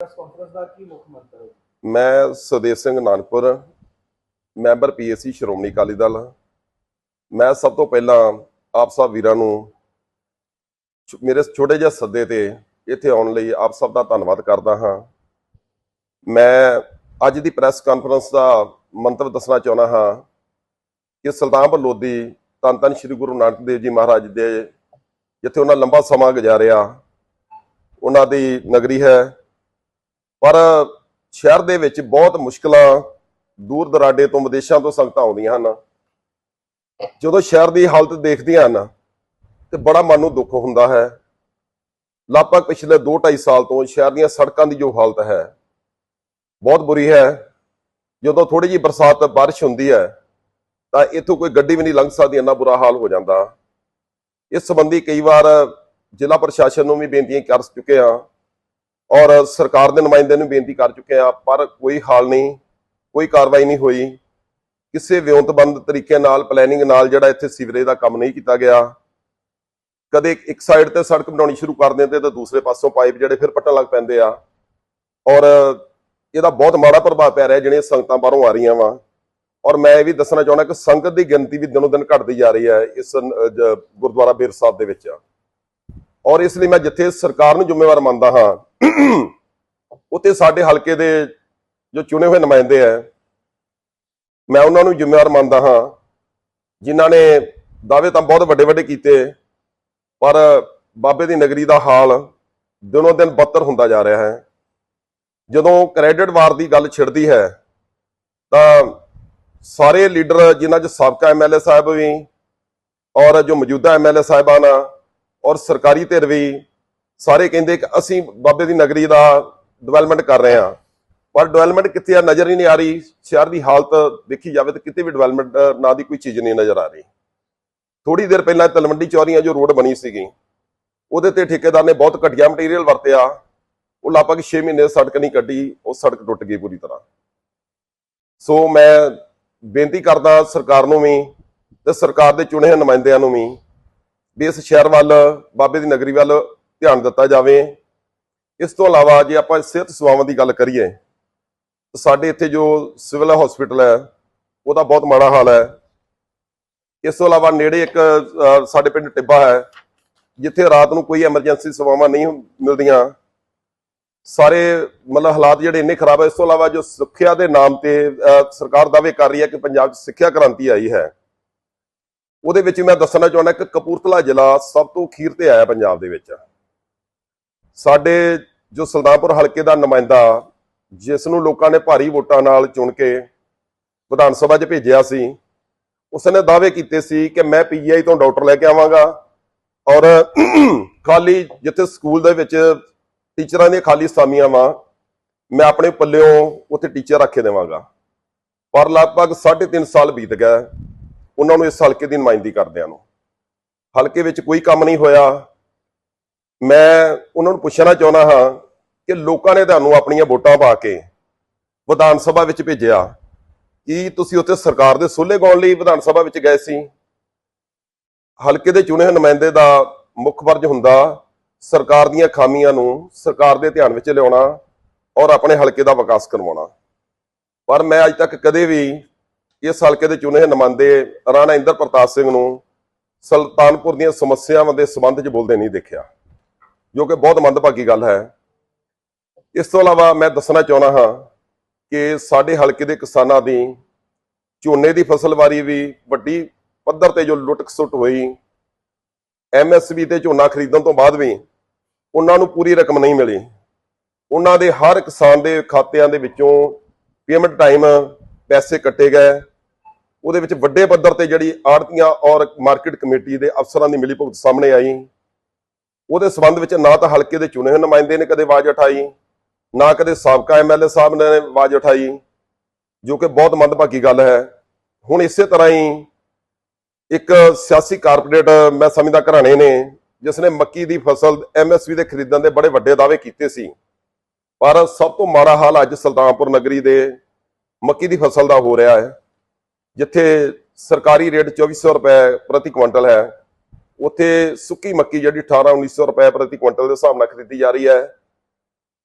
Press conference ਦਾ ਕੀ ਮੁੱਖ ਮੰਤਵ ਹੈ? ਮੈਂ ਸੁਦੇਵ ਸਿੰਘ ਨਾਨਕਪੁਰ, ਮੈਂਬਰ ਪੀਏਸੀ ਸ਼੍ਰੋਮਣੀ ਅਕਾਲੀ ਦਲ। ਮੈਂ ਸਭ ਤੋਂ ਪਹਿਲਾਂ ਆਪ ਸਭ ਵੀਰਾਂ ਨੂੰ ਛ- ਮੇਰੇ ਛੋਟੇ ਜਿਹੇ ਸੱਦੇ ਤੇ ਇੱਥੇ ਆਉਣ ਲਈ ਆਪ ਸਭ ਦਾ ਧੰਨਵਾਦ ਕਰਦਾ ਹਾਂ। ਮੈਂ ਅੱਜ ਦੀ ਪ੍ਰੈਸ ਕਾਨਫਰੰਸ ਦਾ ਮੰਤਵ ਦੱਸਣਾ ਚਾਹੁੰਦਾ ਹਾਂ ਕਿ ਸੁਲਤਾਨਪੁਰ ਲੋਧੀ ਧੰਨ ਧੰਨ ਸ੍ਰੀ ਗੁਰੂ ਨਾਨਕ ਦੇਵ ਜੀ ਮਹਾਰਾਜ ਦੇ, ਜਿੱਥੇ ਉਹਨਾਂ ਲੰਬਾ ਸਮਾਂ ਗੁਜ਼ਾਰਿਆ, ਉਹਨਾਂ ਦੀ ਨਗਰੀ ਹੈ। ਪਰ ਸ਼ਹਿਰ ਦੇ ਵਿੱਚ ਬਹੁਤ ਮੁਸ਼ਕਲਾਂ ਦੂਰ ਦਰਾਡੇ ਤੋਂ ਵਿਦੇਸ਼ਾਂ ਤੋਂ ਸੰਗਤਾਂ ਆਉਂਦੀਆਂ ਹਨ। ਜਦੋਂ ਸ਼ਹਿਰ ਦੀ ਹਾਲਤ ਦੇਖਦੀਆਂ ਹਨ, ਤੇ ਬੜਾ ਮਨ ਨੂੰ ਦੁੱਖ ਹੁੰਦਾ ਹੈ। ਲਗਭਗ ਪਿਛਲੇ 2-2.5 ਸਾਲ ਤੋਂ ਸ਼ਹਿਰ ਦੀਆਂ ਸੜਕਾਂ ਦੀ ਜੋ ਹਾਲਤ ਹੈ, ਬਹੁਤ ਬੁਰੀ ਹੈ। ਜਦੋਂ ਥੋੜੀ ਜਿਹੀ ਬਰਸਾਤ, ਬਾਰਿਸ਼ ਹੁੰਦੀ ਹੈ, ਤਾਂ ਇੱਥੋਂ ਕੋਈ ਗੱਡੀ ਵੀ ਨਹੀਂ ਲੰਘ ਸਕਦੀ, ਇੰਨਾ ਬੁਰਾ ਹਾਲ ਹੋ ਜਾਂਦਾ। ਇਸ ਸੰਬੰਧੀ ਕਈ ਵਾਰ ਜ਼ਿਲ੍ਹਾ ਪ੍ਰਸ਼ਾਸਨ ਨੂੰ ਵੀ ਬੇਨਤੀਆਂ ਕਰ ਚੁੱਕੇ ਹਾਂ ਔਰ ਸਰਕਾਰ ਦੇ ਨੁਮਾਇੰਦੇ ਨੂੰ ਬੇਨਤੀ ਕਰ ਚੁੱਕੇ ਆ ਪਰ ਕੋਈ ਹਾਲ ਨਹੀਂ, ਕੋਈ ਕਾਰਵਾਈ ਨਹੀਂ ਹੋਈ। ਕਿਸੇ ਵਿਉਂਤਬੰਦ ਤਰੀਕੇ ਨਾਲ ਪਲੈਨਿੰਗ ਨਾਲ ਜਿਹੜਾ ਇੱਥੇ ਸੀਵਰੇਜ ਦਾ ਕੰਮ ਨਹੀਂ ਕੀਤਾ ਗਿਆ। ਕਦੇ ਇੱਕ ਸਾਈਡ ਤੇ ਸੜਕ ਬਣਾਉਣੀ ਸ਼ੁਰੂ ਕਰ ਦਿੰਦੇ ਤੇ ਦੂਸਰੇ ਪਾਸੋਂ ਪਾਈਪ ਜਿਹੜੇ ਫਿਰ ਪੱਟਣ ਲੱਗ ਪੈਂਦੇ ਆ। ਔਰ ਇਹਦਾ ਬਹੁਤ ਮਾੜਾ ਪ੍ਰਭਾਵ ਪੈ ਰਿਹਾ, ਜਿਹੜੀਆਂ ਸੰਗਤਾਂ ਬਾਹਰੋਂ ਆ ਰਹੀਆਂ ਵਾ। ਔਰ ਮੈਂ ਇਹ ਵੀ ਦੱਸਣਾ ਚਾਹੁੰਦਾ ਕਿ ਸੰਗਤ ਦੀ ਗਿਣਤੀ ਵੀ ਦਿਨੋ ਦਿਨ ਘਟਦੀ ਜਾ ਰਹੀ ਹੈ ਇਸ ਗੁਰਦੁਆਰਾ ਬੇਰ ਸਾਹਿਬ ਦੇ ਵਿੱਚ। ਔਰ ਇਸ ਲਈ ਮੈਂ ਜਿੱਥੇ ਸਰਕਾਰ ਨੂੰ ਜ਼ਿੰਮੇਵਾਰ ਮੰਨਦਾ ਹਾਂ, ਉੱਥੇ ਸਾਡੇ ਹਲਕੇ ਦੇ ਜੋ ਚੁਣੇ ਹੋਏ ਨੁਮਾਇੰਦੇ ਆ ਮੈਂ ਉਹਨਾਂ ਨੂੰ ਜ਼ਿੰਮੇਵਾਰ ਮੰਨਦਾ ਹਾਂ, ਜਿਨ੍ਹਾਂ ਨੇ ਦਾਅਵੇ ਤਾਂ ਬਹੁਤ ਵੱਡੇ ਵੱਡੇ ਕੀਤੇ, ਪਰ ਬਾਬੇ ਦੀ ਨਗਰੀ ਦਾ ਹਾਲ ਦਿਨੋਂ ਦਿਨ ਬੱਤਰ ਹੁੰਦਾ ਜਾ ਰਿਹਾ ਹੈ। ਜਦੋਂ ਕ੍ਰੈਡਿਟ ਵਾਰ ਦੀ ਗੱਲ ਛਿੜਦੀ ਹੈ, ਤਾਂ ਸਾਰੇ ਲੀਡਰ ਜਿਨ੍ਹਾਂ 'ਚ ਸਾਬਕਾ ਐਮਐਲਏ ਸਾਹਿਬ ਵੀ ਔਰ ਜੋ ਮੌਜੂਦਾ ਐਮਐਲਏ ਸਾਹਿਬਾਨ ਆ ਔਰ ਸਰਕਾਰੀ ਧਿਰ ਵੀ ਸਾਰੇ ਕਹਿੰਦੇ ਕਿ ਅਸੀਂ ਬਾਬੇ ਦੀ ਨਗਰੀ ਦਾ ਡਿਵੈਲਪਮੈਂਟ ਕਰ ਰਹੇ ਹਾਂ। ਪਰ ਡਿਵੈਲਪਮੈਂਟ ਕਿੱਥੇ ਆ? ਨਜ਼ਰ ਹੀ ਨਹੀਂ ਆ ਰਹੀ। ਸ਼ਹਿਰ ਦੀ ਹਾਲਤ ਦੇਖੀ ਜਾਵੇ ਤਾਂ ਕਿਤੇ ਵੀ ਡਿਵੈਲਪਮੈਂਟ ਨਾ ਦੀ ਕੋਈ ਚੀਜ਼ ਨਹੀਂ ਨਜ਼ਰ ਆ ਰਹੀ। ਥੋੜੀ ਦੇਰ ਪਹਿਲਾਂ ਤਲਵੰਡੀ ਚੌਰੀਆਂ ਜੋ ਰੋਡ ਬਣੀ ਸੀਗੀ, ਉਹਦੇ ਤੇ ਠੇਕੇਦਾਰ ਨੇ ਬਹੁਤ ਘਟੀਆ ਮਟੀਰੀਅਲ ਵਰਤਿਆ। ਉਹ ਲਗਭਗ 6 ਮਹੀਨੇ ਸੜਕ ਨਹੀਂ ਕੱਢੀ, ਉਹ ਸੜਕ ਟੁੱਟ ਗਈ ਪੂਰੀ ਤਰ੍ਹਾਂ। ਸੋ ਮੈਂ ਬੇਨਤੀ ਕਰਦਾ ਸਰਕਾਰ ਨੂੰ ਵੀ ਤੇ ਸਰਕਾਰ ਦੇ ਚੁਣੇ ਹੋਏ ਨੁਮਾਇੰਦਿਆਂ ਨੂੰ ਵੀ ਵੀ ਇਸ ਸ਼ਹਿਰ ਵੱਲ, ਬਾਬੇ ਦੀ ਨਗਰੀ ਵੱਲ ਧਿਆਨ ਦਿੱਤਾ ਜਾਵੇ। ਇਸ ਤੋਂ ਇਲਾਵਾ ਜੇ ਆਪਾਂ ਸਿਹਤ ਸੇਵਾਵਾਂ ਦੀ ਗੱਲ ਕਰੀਏ, ਤਾਂ ਸਾਡੇ ਇੱਥੇ ਜੋ ਸਿਵਲ ਹਸਪੀਟਲ ਹੈ, ਉਹਦਾ ਬਹੁਤ ਮਾੜਾ ਹਾਲ ਹੈ। ਇਸ ਤੋਂ ਇਲਾਵਾ ਨੇੜੇ ਇੱਕ ਸਾਡੇ ਪਿੰਡ ਟਿੱਬਾ ਹੈ, ਜਿੱਥੇ ਰਾਤ ਨੂੰ ਕੋਈ ਐਮਰਜੈਂਸੀ ਸੇਵਾਵਾਂ ਨਹੀਂ ਮਿਲਦੀਆਂ। ਸਾਰੇ ਮਤਲਬ ਹਾਲਾਤ ਜਿਹੜੇ ਇੰਨੇ ਖਰਾਬ ਹੈ। ਇਸ ਤੋਂ ਇਲਾਵਾ ਜੋ ਸਿੱਖਿਆ ਦੇ ਨਾਮ ਤੇ ਸਰਕਾਰ ਦਾਅਵੇ ਕਰ ਰਹੀ ਹੈ ਕਿ ਪੰਜਾਬ 'ਚ ਸਿੱਖਿਆ ਕ੍ਰਾਂਤੀ ਆਈ ਹੈ। ਉਹਦੇ ਵਿੱਚ ਮੈਂ ਦੱਸਣਾ ਚਾਹੁੰਦਾ ਕਿ ਕਪੂਰਥਲਾ ਜ਼ਿਲ੍ਹਾ ਸਭ ਤੋਂ ਅਖੀਰ ਤੇ ਆਇਆ ਪੰਜਾਬ ਦੇ ਵਿੱਚ। ਸਾਡੇ ਜੋ ਸੁਲਤਾਨਪੁਰ ਹਲਕੇ ਦਾ ਨੁਮਾਇੰਦਾ, ਜਿਸ ਨੂੰ ਲੋਕਾਂ ਨੇ ਭਾਰੀ ਵੋਟਾਂ ਨਾਲ ਚੁਣ ਕੇ ਵਿਧਾਨ ਸਭਾ 'ਚ ਭੇਜਿਆ ਸੀ, ਉਸਨੇ ਦਾਅਵੇ ਕੀਤੇ ਸੀ ਕਿ ਮੈਂ ਪੀਜੀਆਈ ਤੋਂ ਡਾਕਟਰ ਲੈ ਕੇ ਆਵਾਂਗਾ ਔਰ ਖਾਲੀ ਜਿੱਥੇ ਸਕੂਲ ਦੇ ਵਿੱਚ ਟੀਚਰਾਂ ਦੀਆਂ ਖਾਲੀ ਸਾਮੀਆਂ ਵਾਂ, ਮੈਂ ਆਪਣੇ ਪੱਲਿਓਂ ਉੱਥੇ ਟੀਚਰ ਰੱਖੇ ਦੇਵਾਂਗਾ। ਪਰ ਲਗਭਗ 3.5 ਸਾਲ ਬੀਤ ਗਏ। ਉਹਨਾਂ ਨੂੰ ਇਸ ਹਲਕੇ ਦੀ ਨੁਮਾਇੰਦਗੀ ਕਰਦਿਆਂ ਨੂੰ। ਹਲਕੇ ਵਿੱਚ ਕੋਈ ਕੰਮ ਨਹੀਂ ਹੋਇਆ। ਮੈਂ ਉਹਨਾਂ ਨੂੰ ਪੁੱਛਣਾ ਚਾਹੁੰਦਾ ਹਾਂ ਕਿ ਲੋਕਾਂ ਨੇ ਤੁਹਾਨੂੰ ਆਪਣੀਆਂ ਵੋਟਾਂ ਪਾ ਕੇ ਵਿਧਾਨ ਸਭਾ ਵਿੱਚ ਭੇਜਿਆ। ਕੀ ਤੁਸੀਂ ਉੱਥੇ ਸਰਕਾਰ ਦੇ ਸੋਲੇ ਗਾਉਣ ਲਈ ਵਿਧਾਨ ਸਭਾ ਵਿੱਚ ਗਏ ਸੀ? ਹਲਕੇ ਦੇ ਚੁਣੇ ਹੋਏ ਨੁਮਾਇੰਦੇ ਦਾ ਮੁੱਖ ਫਰਜ਼ ਹੁੰਦਾ ਸਰਕਾਰ ਦੀਆਂ ਖਾਮੀਆਂ ਨੂੰ ਸਰਕਾਰ ਦੇ ਧਿਆਨ ਵਿੱਚ ਲਿਆਉਣਾ ਔਰ ਆਪਣੇ ਹਲਕੇ ਦਾ ਵਿਕਾਸ ਕਰਵਾਉਣਾ। ਪਰ ਮੈਂ ਅੱਜ ਤੱਕ ਕਦੇ ਵੀ ਇਸ ਹਲਕੇ ਦੇ ਚੁਣੇ ਹੋਏ ਨੁਮਾਇੰਦੇ ਰਾਣਾ ਇੰਦਰ ਪ੍ਰਤਾਪ ਸਿੰਘ ਨੂੰ ਸੁਲਤਾਨਪੁਰ ਦੀਆਂ ਸਮੱਸਿਆਵਾਂ ਦੇ ਸੰਬੰਧ 'ਚ ਬੋਲਦੇ ਨਹੀਂ ਦੇਖਿਆ, ਜੋ ਕਿ ਬਹੁਤ ਮੰਦਭਾਗੀ ਗੱਲ ਹੈ। ਇਸ ਤੋਂ ਇਲਾਵਾ ਮੈਂ ਦੱਸਣਾ ਚਾਹੁੰਦਾ ਹਾਂ ਕਿ ਸਾਡੇ ਹਲਕੇ ਦੇ ਕਿਸਾਨਾਂ ਦੀ ਝੋਨੇ ਦੀ ਫਸਲ ਵਾਰੀ ਵੀ ਵੱਡੀ ਪੱਧਰ ਤੇ ਜੋ ਲੁੱਟ ਖਸੁੱਟ ਹੋਈ ਐਮਐਸਪੀ ਤੇ ਝੋਨਾ ਖਰੀਦਣ ਤੋਂ ਬਾਅਦ ਵੀ ਉਹਨਾਂ ਨੂੰ ਪੂਰੀ ਰਕਮ ਨਹੀਂ ਮਿਲੀ। ਉਹਨਾਂ ਦੇ ਹਰ ਕਿਸਾਨ ਦੇ ਖਾਤਿਆਂ ਦੇ ਵਿੱਚੋਂ ਪੇਮੈਂਟ ਟਾਈਮ ਪੈਸੇ ਕੱਟੇ ਗਏ। ਉਹਦੇ ਵਿੱਚ ਵੱਡੇ ਪੱਧਰ ਤੇ ਜਿਹੜੀ ਆੜਤੀਆਂ ਔਰ ਮਾਰਕੀਟ ਕਮੇਟੀ ਦੇ ਅਫਸਰਾਂ ਦੀ ਮਿਲੀਭੁਗਤ ਸਾਹਮਣੇ ਆਈ। ਉਹਦੇ ਸਬੰਧ ਵਿੱਚ ਨਾ ਤਾਂ ਹਲਕੇ ਦੇ ਚੁਣੇ ਹੋਏ ਨੁਮਾਇੰਦੇ ਨੇ ਕਦੇ ਆਵਾਜ਼ ਉਠਾਈ, ਨਾ ਕਦੇ ਸਾਬਕਾ ਐਮਐਲਏ ਸਾਹਿਬ ਨੇ ਆਵਾਜ਼ ਉਠਾਈ, ਜੋ ਕਿ ਬਹੁਤ ਮੰਦਭਾਗੀ ਗੱਲ ਹੈ। ਹੁਣ ਇਸੇ ਤਰ੍ਹਾਂ ਹੀ ਇੱਕ ਸਿਆਸੀ ਕਾਰਪੋਰੇਟ ਮੈਂ ਸਮਝਦਾ ਘਰਾਣੇ ਨੇ, ਜਿਸ ਨੇ ਮੱਕੀ ਦੀ ਫਸਲ ਐਮਐਸਪੀ ਦੇ ਖਰੀਦਣ ਦੇ ਬੜੇ ਵੱਡੇ ਦਾਅਵੇ ਕੀਤੇ ਸੀ। ਪਰ ਸਭ ਤੋਂ ਮਾੜਾ ਹਾਲ ਅੱਜ ਸੁਲਤਾਨਪੁਰ ਨਗਰੀ ਦੇ ਮੱਕੀ ਦੀ ਫਸਲ ਦਾ ਹੋ ਰਿਹਾ ਹੈ, ਜਿੱਥੇ ਸਰਕਾਰੀ ਰੇਟ 2400 ਰੁਪਏ ਪ੍ਰਤੀ ਕੁਇੰਟਲ ਹੈ, ਉੱਥੇ ਸੁੱਕੀ ਮੱਕੀ ਜਿਹੜੀ 18 1900 ਰੁਪਏ ਪ੍ਰਤੀ ਕੁਇੰਟਲ ਦੇ ਹਿਸਾਬ ਨਾਲ ਖਰੀਦੀ ਜਾ ਰਹੀ ਹੈ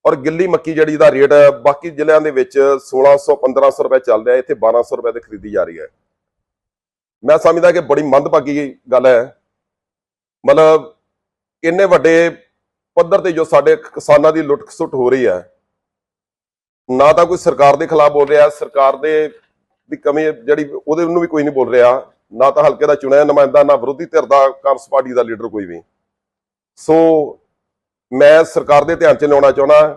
ਔਰ ਗਿੱਲੀ ਮੱਕੀ ਜਿਹੜੀ ਦਾ ਰੇਟ ਬਾਕੀ ਜ਼ਿਲ੍ਹਿਆਂ ਦੇ ਵਿੱਚ 1600 1500 ਰੁਪਏ ਚੱਲ ਰਿਹਾ, ਇੱਥੇ 1200 ਰੁਪਏ ਤੇ ਖਰੀਦੀ ਜਾ ਰਹੀ ਹੈ। ਮੈਂ ਸਮਝਦਾ ਕਿ ਬੜੀ ਮੰਦਭਾਗੀ ਗੱਲ ਹੈ। ਮਤਲਬ ਇੰਨੇ ਵੱਡੇ ਪੱਧਰ ਤੇ ਜੋ ਸਾਡੇ ਕਿਸਾਨਾਂ ਦੀ ਲੁੱਟ ਖਸੁੱਟ ਹੋ ਰਹੀ ਹੈ ਨਾ ਤਾਂ ਕੋਈ ਸਰਕਾਰ ਦੇ ਖਿਲਾਫ ਬੋਲ ਰਿਹਾ, ਸਰਕਾਰ ਦੇ ਦੀ ਕਮੀ ਜਿਹੜੀ ਉਹਦੇ ਨੂੰ ਵੀ ਕੋਈ ਨਹੀਂ ਬੋਲ ਰਿਹਾ, ਨਾ ਤਾਂ ਹਲਕੇ ਦਾ ਚੁਣਿਆ ਨੁਮਾਇੰਦਾ, ਨਾ ਵਿਰੋਧੀ ਧਿਰ ਦਾ, ਕਾਂਗਰਸ ਪਾਰਟੀ ਦਾ ਲੀਡਰ ਕੋਈ ਵੀ। ਸੋ ਮੈਂ ਸਰਕਾਰ ਦੇ ਧਿਆਨ 'ਚ ਲਿਆਉਣਾ ਚਾਹੁੰਦਾ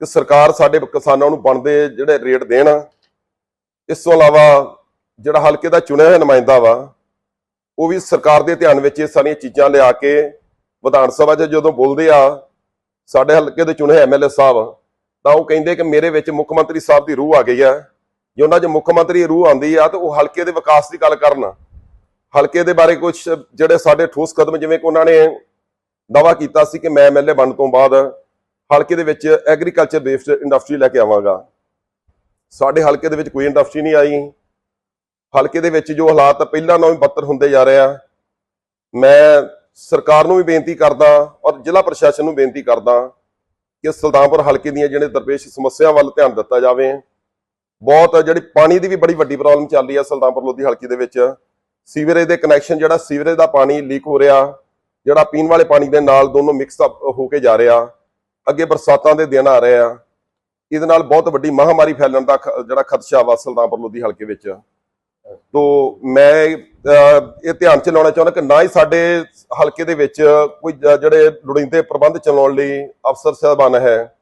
ਕਿ ਸਰਕਾਰ ਸਾਡੇ ਕਿਸਾਨਾਂ ਨੂੰ ਬਣਦੇ ਜਿਹੜੇ ਰੇਟ ਦੇਣ, ਇਸ ਤੋਂ ਇਲਾਵਾ ਜਿਹੜਾ ਹਲਕੇ ਦਾ ਚੁਣਿਆ ਹੋਇਆ ਨੁਮਾਇੰਦਾ ਵਾ, ਉਹ ਵੀ ਸਰਕਾਰ ਦੇ ਧਿਆਨ ਵਿੱਚ ਇਹ ਸਾਰੀਆਂ ਚੀਜ਼ਾਂ ਲਿਆ ਕੇ ਵਿਧਾਨ ਸਭਾ 'ਚ ਜਦੋਂ ਬੋਲਦੇ ਆ, ਸਾਡੇ ਹਲਕੇ ਦੇ ਚੁਣੇ ਐਮਐਲਏ ਸਾਹਿਬ ਤਾਂ ਉਹ ਕਹਿੰਦੇ ਕਿ ਮੇਰੇ ਵਿੱਚ ਮੁੱਖ ਮੰਤਰੀ ਸਾਹਿਬ ਦੀ ਰੂਹ ਆ ਗਈ ਆ। ਜੇ ਉਹਨਾਂ 'ਚ ਮੁੱਖ ਮੰਤਰੀ ਰੂਹ ਆਉਂਦੀ ਆ, ਤਾਂ ਉਹ ਹਲਕੇ ਦੇ ਵਿਕਾਸ ਦੀ ਗੱਲ ਕਰਨ। ਹਲਕੇ ਦੇ ਬਾਰੇ ਕੁਝ ਜਿਹੜੇ ਸਾਡੇ ਠੋਸ ਕਦਮ, ਜਿਵੇਂ ਕਿ ਉਹਨਾਂ ਨੇ ਦਾਵਾ ਕੀਤਾ ਸੀ ਕਿ ਮੈਂ ਐਮਐਲਏ ਬਣਨ ਤੋਂ ਬਾਅਦ ਹਲਕੇ ਦੇ ਵਿੱਚ ਐਗਰੀਕਲਚਰ ਬੇਸਡ ਇੰਡਸਟਰੀ ਲੈ ਕੇ ਆਵਾਂਗਾ। ਸਾਡੇ ਹਲਕੇ ਦੇ ਵਿੱਚ ਕੋਈ ਇੰਡਸਟਰੀ ਨਹੀਂ ਆਈ। ਹਲਕੇ ਦੇ ਵਿੱਚ ਜੋ ਹਾਲਾਤ ਪਹਿਲਾਂ ਨਾਲੋਂ ਵੀ ਬੱਤਰ ਹੁੰਦੇ ਜਾ ਰਹੇ ਆ। ਮੈਂ ਸਰਕਾਰ ਨੂੰ ਵੀ ਬੇਨਤੀ ਕਰਦਾ ਔਰ ਜ਼ਿਲ੍ਹਾ ਪ੍ਰਸ਼ਾਸਨ ਨੂੰ ਬੇਨਤੀ ਕਰਦਾ ਕਿ ਸੁਲਤਾਨਪੁਰ ਹਲਕੇ ਦੀਆਂ ਜਿਹੜੇ ਦਰਪੇਸ਼ ਸਮੱਸਿਆ ਵੱਲ ਧਿਆਨ ਦਿੱਤਾ ਜਾਵੇ। ਬਹੁਤ ਜਿਹੜੀ ਪਾਣੀ ਦੀ ਵੀ ਬੜੀ ਵੱਡੀ ਪ੍ਰੋਬਲਮ ਚੱਲ ਰਹੀ ਹੈ ਸੁਲਤਾਨਪੁਰ ਲੋਧੀ ਹਲਕੇ ਦੇ ਵਿੱਚ। ਸੀਵਰੇਜ ਦੇ ਕਨੈਕਸ਼ਨ ਜਿਹੜਾ ਸੀਵਰੇਜ ਦਾ ਪਾਣੀ ਲੀਕ ਹੋ ਰਿਹਾ, ਜਿਹੜਾ ਪੀਣ ਵਾਲੇ ਪਾਣੀ ਦੇ ਨਾਲ ਦੋਨੋਂ ਮਿਕਸ ਅਪ ਹੋ ਕੇ ਜਾ ਰਿਹਾ। ਅੱਗੇ ਬਰਸਾਤਾਂ ਦੇ ਦਿਨ ਆ ਰਹੇ ਆ। ਇਹਦੇ ਨਾਲ ਬਹੁਤ ਵੱਡੀ ਮਹਾਮਾਰੀ ਫੈਲਣ ਦਾ ਖ- ਜਿਹੜਾ ਖਦਸ਼ਾ ਵਾ ਸੁਲਤਾਨਪੁਰ ਲੋਧੀ ਹਲਕੇ ਵਿੱਚ। ਤੋ ਮੈਂ ਇਹ ਧਿਆਨ ਚ ਲਾਉਣਾ ਚਾਹੁੰਦਾ ਕਿ ਨਾ ਹੀ ਸਾਡੇ ਹਲਕੇ ਦੇ ਵਿੱਚ ਕੋਈ ਜਿਹੜੇ ਲੋੜੀਂਦੇ ਪ੍ਰਬੰਧ ਚਲਾਉਣ ਲਈ ਅਫਸਰ ਸਾਹਿਬਾਨ ਹੈ,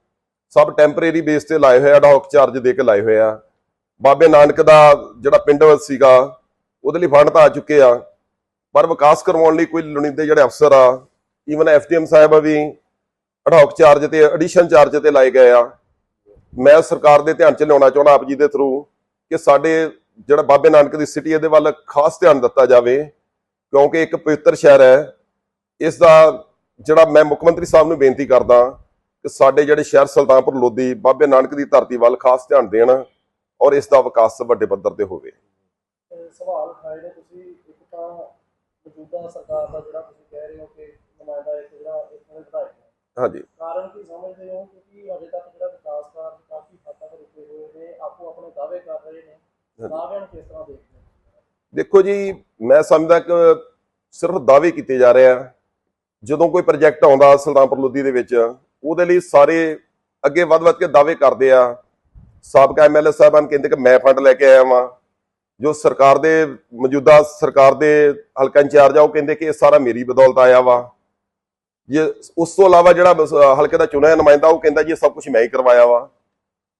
ਸਭ ਟੈਂਪਰੇਰੀ ਬੇਸ ਤੇ ਲਾਏ ਹੋਏ ਆ ਡਾਕ ਚਾਰਜ ਦੇ ਕੇ ਲਾਏ ਹੋਏ ਆ। ਬਾਬੇ ਨਾਨਕ ਦਾ ਜਿਹੜਾ ਪਿੰਡ ਸੀਗਾ, ਉਹਦੇ ਲਈ ਫੰਡ ਤਾਂ ਆ ਚੁੱਕੇ ਆ, ਪਰ ਵਿਕਾਸ ਕਰਵਾਉਣ ਲਈ ਕੋਈ ਲੋੜੀਂਦੇ ਜਿਹੜੇ ਅਫਸਰ ਆ ਈਵਨ ਐਸਡੀਐਮ ਸਾਹਿਬ ਵੀ ਅਡਾਕ ਚਾਰਜ ਤੇ ਐਡੀਸ਼ਨ ਚਾਰਜ ਤੇ ਲਾਏ ਗਏ ਆ। ਮੈਂ ਸਰਕਾਰ ਦੇ ਧਿਆਨ ਚ ਲਿਆਉਣਾ ਚਾਹੁੰਦਾ, ਆਪ ਜੀ ਦੇ ਥਰੂ ਕਿ ਸਾਡੇ ਜਿਹੜਾ ਬਾਬੇ ਨਾਨਕ ਦੀ ਸਿਟੀ ਇਹਦੇ ਵੱਲ ਖਾਸ ਧਿਆਨ ਦਿੱਤਾ ਜਾਵੇ ਕਿਉਂਕਿ ਇੱਕ ਪਵਿੱਤਰ ਸ਼ਹਿਰ ਹੈ। ਇਸ ਦਾ ਜਿਹੜਾ ਮੈਂ ਮੁੱਖ ਮੰਤਰੀ ਸਾਹਿਬ ਨੂੰ ਬੇਨਤੀ ਕਰਦਾ ਕਿ ਸਾਡੇ ਜਿਹੜੇ ਸ਼ਹਿਰ ਸੁਲਤਾਨਪੁਰ ਲੋਧੀ ਬਾਬੇ ਨਾਨਕ ਦੀ ਧਰਤੀ ਵੱਲ ਖਾਸ ਧਿਆਨ ਦੇਣ ਔਰ ਇਸ ਦਾ ਵਿਕਾਸ ਵੱਡੇ ਪੱਧਰ ਤੇ ਹੋਵੇ। ਸਵਾਲ ਨੇ ਤੁਸੀਂ ਇੱਕ ਤਾਂ ਮੌਜੂਦਾ ਸਰਕਾਰ ਦਾ ਜਿਹੜਾ ਤੁਸੀਂ ਕਹਿ ਰਹੇ ਹੋ ਕਿ ਨੁਮਾਇੰਦਾ ਇੱਕ ਜਿਹੜਾ ਇੱਥੋਂ ਦੇ ਵਿਧਾਇਕ ਹੈ। ਹਾਂਜੀ। ਕਾਰਨ ਕੀ ਸਮਝਦੇ ਹੋ? ਕਿਉਂਕਿ ਅਜੇ ਤੱਕ ਜਿਹੜਾ ਵਿਕਾਸ ਕਾਰਜ ਕਾਫੀ ਹੱਦ ਤੱਕ ਰੁਕੇ ਹੋਏ ਨੇ ਆਪੋ ਆਪਣੇ ਦਾਅਵੇ ਕਰ ਰਹੇ ਨੇ। ਦੇਖੋ ਜੀ ਮੈਂ ਸਮਝਦਾ ਕਿ ਸਿਰਫ ਦਾਅਵੇ ਕੀਤੇ ਜਾ ਰਹੇ ਆ। ਜਦੋਂ ਕੋਈ ਪ੍ਰੋਜੈਕਟ ਆਉਂਦਾ ਸੁਲਤਾਨਪੁਰ ਲੋਧੀ ਦੇ ਵਿੱਚ ਉਹਦੇ ਲਈ ਸਾਰੇ ਅੱਗੇ ਵੱਧ-ਵੱਧ ਕੇ ਦਾਅਵੇ ਕਰਦੇ ਆ। ਸਾਬਕਾ ਐਮਐਲਏ ਸਾਹਿਬਾਨ ਕਹਿੰਦੇ ਕਿ ਮੈਂ ਫੰਡ ਲੈ ਕੇ ਆਇਆ ਵਾਂ। ਜੋ ਸਰਕਾਰ ਦੇ ਮੌਜੂਦਾ ਸਰਕਾਰ ਦੇ ਹਲਕਾ ਇੰਚਾਰਜ ਆ ਉਹ ਕਹਿੰਦੇ ਕਿ ਇਹ ਸਾਰਾ ਮੇਰੀ ਬਦੌਲਤ ਆਇਆ ਵਾ। ਜੇ ਉਸ ਤੋਂ ਇਲਾਵਾ ਜਿਹੜਾ ਹਲਕੇ ਦਾ ਚੁਣਿਆ ਨੁਮਾਇੰਦਾ ਉਹ ਕਹਿੰਦਾ ਜੀ ਇਹ ਸਭ ਕੁਝ ਮੈਂ ਹੀ ਕਰਵਾਇਆ ਵਾ।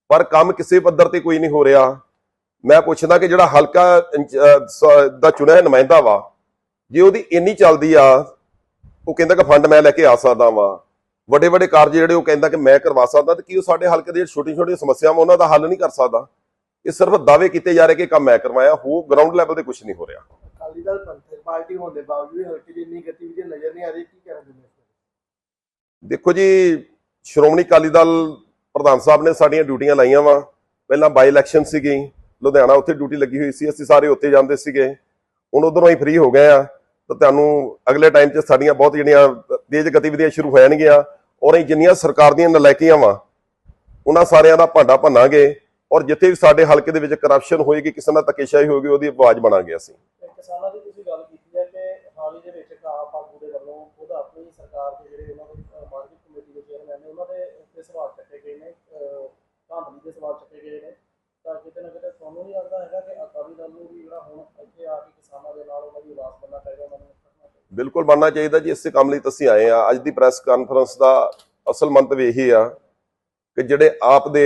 ਪਰ ਕੰਮ ਕਿਸੇ ਪੱਧਰ ਤੇ ਕੋਈ ਨਹੀਂ ਹੋ ਰਿਹਾ। ਮੈਂ ਪੁੱਛਦਾ ਕਿ ਜਿਹੜਾ ਹਲਕਾ ਦਾ ਚੁਣਿਆ ਨੁਮਾਇੰਦਾ ਵਾ ਜੇ ਉਹਦੀ ਇੰਨੀ ਚੱਲਦੀ ਆ ਉਹ ਕਹਿੰਦਾ ਕਿ ਫੰਡ ਮੈਂ ਲੈ ਕੇ ਆ ਸਕਦਾ ਵਾਂ। ਵੱਡੇ ਵੱਡੇ ਕਾਰਜ ਜਿਹੜੇ ਉਹ ਕਹਿੰਦਾ ਕਿ ਮੈਂ ਕਰਵਾ ਸਕਦਾ ਤੇ ਕੀ ਉਹ ਸਾਡੇ ਹਲਕੇ ਦੇ ਛੋਟੀ ਛੋਟੀ ਸਮੱਸਿਆਵਾਂ ਉਹਨਾਂ ਦਾ ਹੱਲ ਨਹੀਂ ਕਰ ਸਕਦਾ? ਇਹ ਸਿਰਫ ਦਾਅਵੇ ਕੀਤੇ ਜਾ ਰਹੇ ਕਿ ਕੰਮ ਮੈਂ ਕਰਵਾਇਆ ਹੋ ਗਰਾਊਂਡ ਲੈਵਲ ਤੇ ਕੁਝ ਨਹੀਂ ਹੋ ਰਿਹਾ। ਅਕਾਲੀ ਦਲ ਪੰਥਕ ਪਾਰਟੀ ਹੋਣ ਦੇ ਬਾਵਜੂਦ ਵੀ ਹਲਕੇ ਦੀ ਇੰਨੀ ਗਤੀਵਿਧੀ ਨਜ਼ਰ ਨਹੀਂ ਆ ਰਹੀ ਕੀ ਕਰਨ ਦਿੰਦੇ ਦੇਖੋ ਜੀ ਸ਼੍ਰੋਮਣੀ ਅਕਾਲੀ ਦਲ ਪ੍ਰਧਾਨ ਸਾਹਿਬ ਨੇ ਸਾਡੀਆਂ ਡਿਊਟੀਆਂ ਲਾਈਆਂ ਵਾ। ਪਹਿਲਾਂ ਬਾਈ ਇਲੈਕਸ਼ਨ ਸੀਗੀ ਲੁਧਿਆਣਾ ਉੱਥੇ ਡਿਊਟੀ ਲੱਗੀ ਹੋਈ ਸੀ, ਅਸੀਂ ਸਾਰੇ ਉੱਥੇ ਜਾਂਦੇ ਸੀਗੇ। ਹੁਣ ਉਧਰੋਂ ਹੀ ਫ੍ਰੀ ਹੋ ਗਏ ਆ, ਤਾਂ ਤੁਹਾਨੂੰ ਅਗਲੇ ਟਾਈਮ 'ਚ ਸਾਡੀਆਂ ਬਹੁਤ ਜਿਹੜੀਆਂ ਤੇਜ਼ ਗਤੀਵਿਧੀਆਂ ਸ਼ੁਰੂ ਹੋ ਜਾਣਗੀਆਂ ਔਰ ਇਹ ਜਿੰਨੀਆਂ ਸਰਕਾਰ ਦੀਆਂ ਨਲਾਇਕੀਆਂ ਵਾ, ਉਹਨਾਂ ਸਾਰਿਆਂ ਦਾ ਭਾਂਡਾ ਭੰਨਾਂਗੇ, ਔਰ ਜਿੱਥੇ ਵੀ ਸਾਡੇ ਹਲਕੇ ਦੇ ਵਿੱਚ ਕਰਪਸ਼ਨ ਹੋਏਗੀ, ਕਿਸੇ ਨਾਲ ਧੱਕੇਸ਼ਾਹੀ ਹੋਏਗੀ, ਉਹਦੀ ਆਵਾਜ਼ ਬਣਾਂਗੇ ਅਸੀਂ। ਤੇ ਕਿਸਾਨਾਂ ਦੀ ਤੁਸੀਂ ਗੱਲ ਕੀਤੀ ਹੈ ਕਿ ਹਾਲ ਦੇ ਵਿੱਚ ਇੱਕ ਆਗੂ ਦੇ ਵੱਲੋਂ ਖੁਦ ਆਪਣੀ ਸਰਕਾਰ ਦੇ ਜਿਹੜੇ ਉਹਨਾਂ ਦੇ ਮਾਰਕੀਟ ਕਮੇਟੀ ਦੇ ਚੇਅਰਮੈਨ ਨੇ, ਉਹਨਾਂ ਦੇ ਸਵਾਲ ਚੱਕੇ ਗਏ ਨੇ ਧਾਂਦਲੀ ਦੇ ਸਵਾਲ ਚੱਕੇ ਗਏ ਨੇ। ਤੁਹਾਨੂੰ ਨਹੀਂ ਲੱਗਦਾ ਹੈਗਾ ਕਿ ਅਕਾਲੀ ਦਲ ਨੂੰ ਵੀ ਜਿਹੜਾ ਹੁਣ ਇੱਥੇ ਆ ਕੇ ਕਿਸਾਨਾਂ ਦੇ ਨਾਲ ਉਹਨਾਂ ਦੀ ਆਵਾਜ਼ ਬਣਨਾ ਚਾਹੀਦਾ, ਉਹਨਾਂ ਨੂੰ ਬਿਲਕੁਲ ਬਣਨਾ ਚਾਹੀਦਾ ਜੀ, ਇਸੇ ਕੰਮ ਲਈ ਤਾਂ ਅਸੀਂ ਆਏ ਆ ਅੱਜ ਦੀ ਪ੍ਰੈਸ ਕਾਨਫਰੰਸ ਦਾ ਅਸਲ ਮੰਤਵ ਇਹੀ ਆ ਕਿ ਜਿਹੜੇ ਆਪ ਦੇ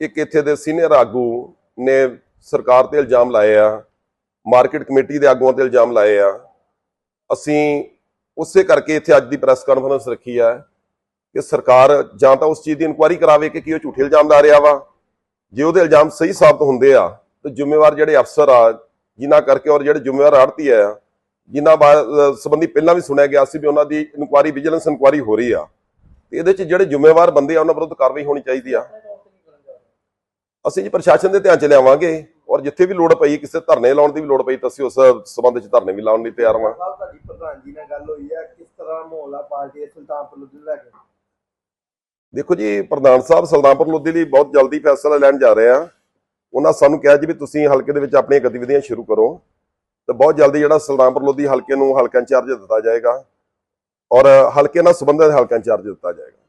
ਇੱਕ ਇੱਥੇ ਦੇ ਸੀਨੀਅਰ ਆਗੂ ਨੇ ਸਰਕਾਰ ਤੇ ਇਲਜ਼ਾਮ ਲਾਏ ਆ, ਮਾਰਕੀਟ ਕਮੇਟੀ ਦੇ ਆਗੂਆਂ ਤੇ ਇਲਜ਼ਾਮ ਲਾਏ ਆ, ਅਸੀਂ ਉਸੇ ਕਰਕੇ ਇੱਥੇ ਅੱਜ ਦੀ ਪ੍ਰੈਸ ਕਾਨਫਰੰਸ ਰੱਖੀ ਆ ਕਿ ਸਰਕਾਰ ਜਾਂ ਤਾਂ ਉਸ ਚੀਜ਼ ਦੀ ਇਨਕੁਆਇਰੀ ਕਰਾਵੇ ਕਿ ਕੀ ਉਹ ਝੂਠੇ ਇਲਜ਼ਾਮ ਲਾ ਰਿਹਾ ਵਾ ਜੇ ਉਹਦੇ ਇਲਜ਼ਾਮ ਸਹੀ ਸਾਬਤ ਹੁੰਦੇ ਆ, ਤਾਂ ਜ਼ਿੰਮੇਵਾਰ ਜਿਹੜੇ ਅਫਸਰ ਆ, ਜਿਨ੍ਹਾਂ ਕਰਕੇ ਔਰ ਜਿਹੜੇ ਜ਼ਿੰਮੇਵਾਰ ਆੜਤੀ ਆ ਜਿਨ੍ਹਾਂ ਸੰਬੰਧੀ ਪਹਿਲਾਂ ਵੀ ਸੁਣਿਆ ਗਿਆ ਸੀ ਵੀ ਉਹਨਾਂ ਦੀ ਇਨਕੁਆਇਰੀ ਵਿਜੀਲੈਂਸ ਇਨਕੁਆਇਰੀ ਹੋ ਰਹੀ ਆ, ਤੇ ਇਹਦੇ 'ਚ ਜਿਹੜੇ ਜ਼ਿੰਮੇਵਾਰ ਬੰਦੇ ਆ, ਉਹਨਾਂ ਵਿਰੁੱਧ ਕਾਰਵਾਈ ਹੋਣੀ ਚਾਹੀਦੀ ਆ। ਅਸੀਂ ਜੀ ਪ੍ਰਸ਼ਾਸਨ ਦੇ ਧਿਆਨ 'ਚ ਲਿਆਵਾਂਗੇ, ਔਰ ਜਿੱਥੇ ਵੀ ਲੋੜ ਪਈ, ਕਿਸੇ ਧਰਨੇ ਲਾਉਣ ਦੀ ਵੀ ਲੋੜ ਪਈ, ਤਾਂ ਅਸੀਂ ਉਸ ਸਬੰਧ 'ਚ ਧਰਨੇ ਵੀ ਲਾਉਣ ਲਈ ਤਿਆਰ ਹਾਂ ਸਾਹਿਬ ਤੁਹਾਡੀ ਪ੍ਰਧਾਨ ਜੀ ਨਾਲ ਗੱਲ ਹੋਈ ਹੈ ਕਿਸ ਤਰ੍ਹਾਂ ਮਾਹੌਲ ਆ ਪਾਰਟੀ ਸੁਲਤਾਨਪੁਰ ਨੂੰ ਲੈ ਕੇ? ਦੇਖੋ ਜੀ, ਪ੍ਰਧਾਨ ਸਾਹਿਬ, ਸੁਲਤਾਨਪੁਰ ਲੋਧੀ ਲਈ ਬਹੁਤ ਜਲਦੀ ਫੈਸਲਾ ਲੈਣ ਜਾ ਰਹੇ ਆ। ਉਹਨਾਂ ਸਾਨੂੰ ਕਿਹਾ ਜੀ ਵੀ ਤੁਸੀਂ ਹਲਕੇ ਦੇ ਵਿੱਚ ਆਪਣੀਆਂ ਗਤੀਵਿਧੀਆਂ ਸ਼ੁਰੂ ਕਰੋ ਤੇ ਬਹੁਤ ਜਲਦੀ ਜਿਹੜਾ ਸੁਲਤਾਨਪੁਰ ਲੋਧੀ ਹਲਕੇ ਨੂੰ ਹਲਕਾ ਇੰਚਾਰਜ ਦਿੱਤਾ ਜਾਏਗਾ ਔਰ ਹਲਕੇ ਨਾਲ ਸੰਬੰਧਿਤ ਹਲਕਾ ਇੰਚਾਰਜ ਦਿੱਤਾ ਜਾਏਗਾ।